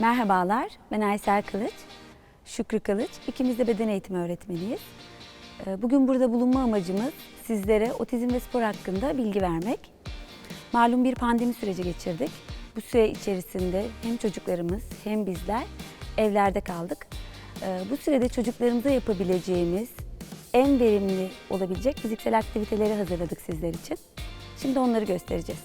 Merhabalar, ben Aysel Kılıç, Şükrü Kılıç. İkimiz de beden eğitimi öğretmeniyiz. Ee, Bugün burada bulunma amacımız sizlere otizm ve spor hakkında bilgi vermek. Malum bir pandemi süreci geçirdik. Bu süre içerisinde hem çocuklarımız hem bizler evlerde kaldık. Ee, Bu sürede çocuklarımıza yapabileceğimiz en verimli olabilecek fiziksel aktiviteleri hazırladık sizler için. Şimdi onları göstereceğiz.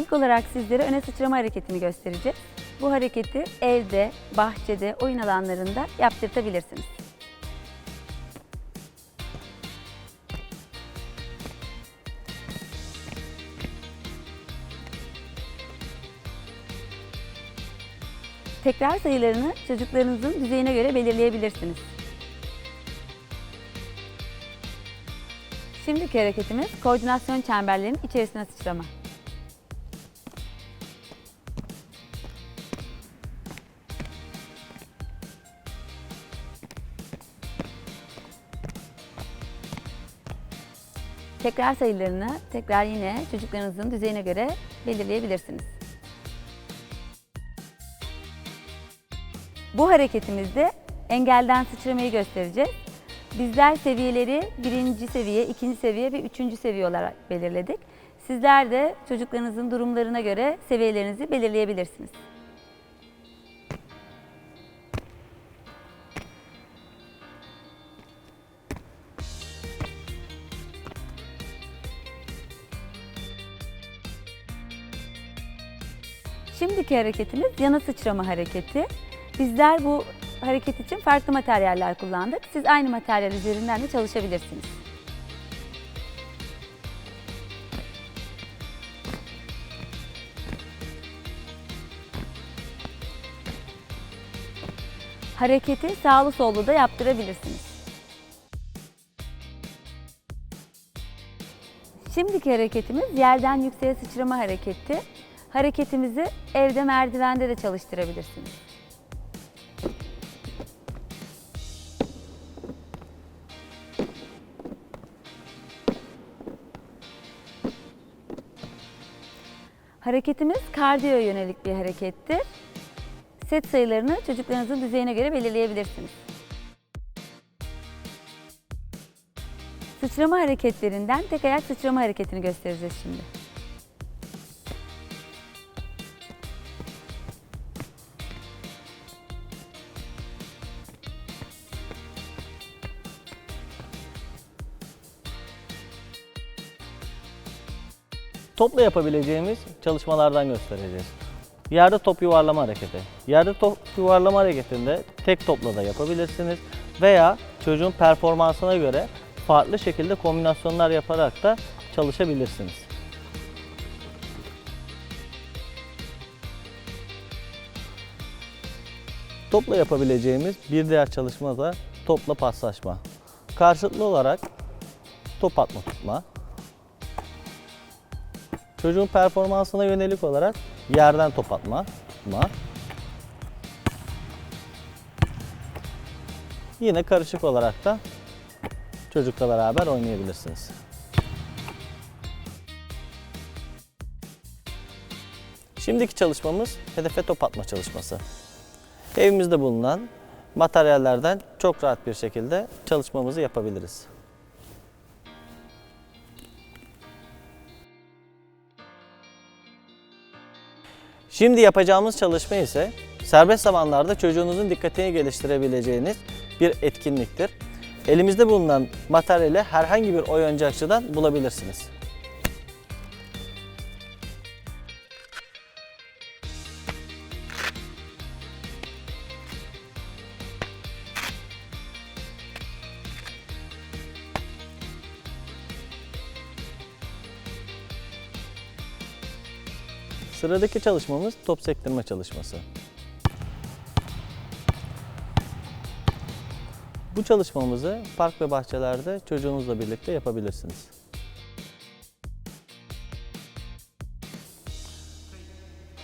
İlk olarak sizlere öne sıçrama hareketini göstereceğiz. Bu hareketi evde, bahçede, oyun alanlarında yaptırtabilirsiniz. Tekrar sayılarını çocuklarınızın düzeyine göre belirleyebilirsiniz. Şimdiki hareketimiz koordinasyon çemberlerinin içerisine sıçrama. Tekrar sayılarını tekrar yine çocuklarınızın düzeyine göre belirleyebilirsiniz. Bu hareketimizde engelden sıçramayı göstereceğiz. Bizler seviyeleri birinci seviye, ikinci seviye ve üçüncü seviye olarak belirledik. Sizler de çocuklarınızın durumlarına göre seviyelerinizi belirleyebilirsiniz. Şimdiki hareketimiz yana sıçrama hareketi. Bizler bu hareket için farklı materyaller kullandık. Siz aynı materyal üzerinden de çalışabilirsiniz. Hareketi sağlı sollu da yaptırabilirsiniz. Şimdiki hareketimiz yerden yükseğe sıçrama hareketi. Hareketimizi evde merdivende de çalıştırabilirsiniz. Hareketimiz kardiyoya yönelik bir harekettir. Set sayılarını çocuklarınızın düzeyine göre belirleyebilirsiniz. Sıçrama hareketlerinden tek ayak sıçrama hareketini göstereceğiz şimdi. Topla yapabileceğimiz çalışmalardan göstereceğiz. Yerde top yuvarlama hareketi. Yerde top yuvarlama hareketinde tek topla da yapabilirsiniz veya çocuğun performansına göre farklı şekilde kombinasyonlar yaparak da çalışabilirsiniz. Topla yapabileceğimiz bir diğer çalışma da topla paslaşma. Karşılıklı olarak top atma tutma, Çocuğun performansına yönelik olarak yerden top atma. Yine karışık olarak da çocukla beraber oynayabilirsiniz. Şimdiki çalışmamız hedefe top atma çalışması. Evimizde bulunan materyallerden çok rahat bir şekilde çalışmamızı yapabiliriz. Şimdi yapacağımız çalışma ise serbest zamanlarda çocuğunuzun dikkatini geliştirebileceğiniz bir etkinliktir. Elimizde bulunan materyali herhangi bir oyuncakçıdan bulabilirsiniz. Sıradaki çalışmamız top sektirme çalışması. Bu çalışmamızı park ve bahçelerde çocuğunuzla birlikte yapabilirsiniz.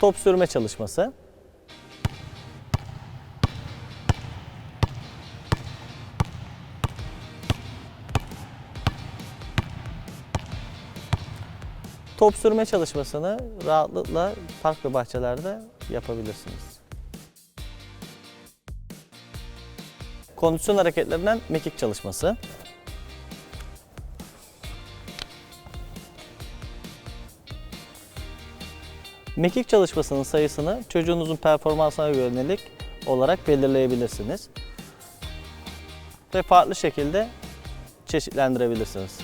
Top sürme çalışması. Top sürme çalışmasını rahatlıkla park ve bahçelerde yapabilirsiniz. Kondisyon hareketlerinden mekik çalışması. Mekik çalışmasının sayısını çocuğunuzun performansına yönelik olarak belirleyebilirsiniz. Ve farklı şekilde çeşitlendirebilirsiniz.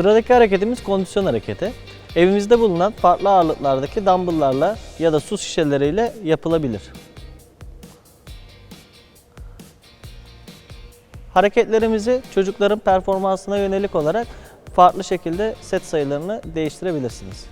Sıradaki hareketimiz kondisyon hareketi. Evimizde bulunan farklı ağırlıklardaki dumbbell'larla ya da su şişeleriyle yapılabilir. Hareketlerimizi çocukların performansına yönelik olarak farklı şekilde set sayılarını değiştirebilirsiniz.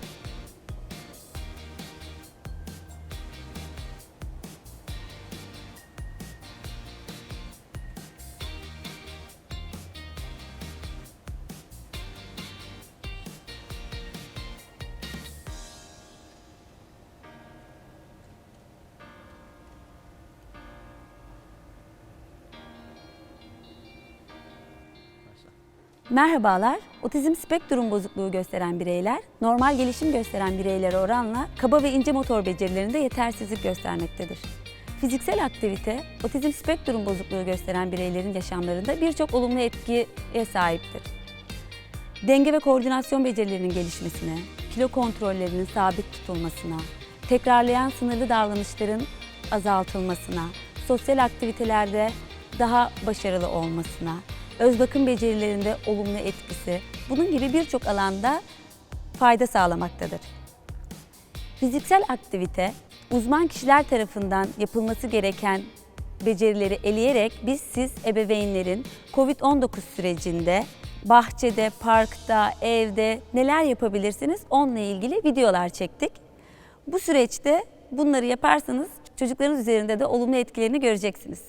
Merhabalar. Otizm spektrum bozukluğu gösteren bireyler, normal gelişim gösteren bireylere oranla kaba ve ince motor becerilerinde yetersizlik göstermektedir. Fiziksel aktivite, otizm spektrum bozukluğu gösteren bireylerin yaşamlarında birçok olumlu etkiye sahiptir. Denge ve koordinasyon becerilerinin gelişmesine, kilo kontrollerinin sabit tutulmasına, tekrarlayan sınırlı davranışların azaltılmasına, sosyal aktivitelerde daha başarılı olmasına, öz bakım becerilerinde olumlu etkisi, bunun gibi birçok alanda fayda sağlamaktadır. Fiziksel aktivite, uzman kişiler tarafından yapılması gereken becerileri eleyerek biz siz ebeveynlerin COVID-19 sürecinde bahçede, parkta, evde neler yapabilirsiniz onunla ilgili videolar çektik. Bu süreçte bunları yaparsanız çocuklarınız üzerinde de olumlu etkilerini göreceksiniz.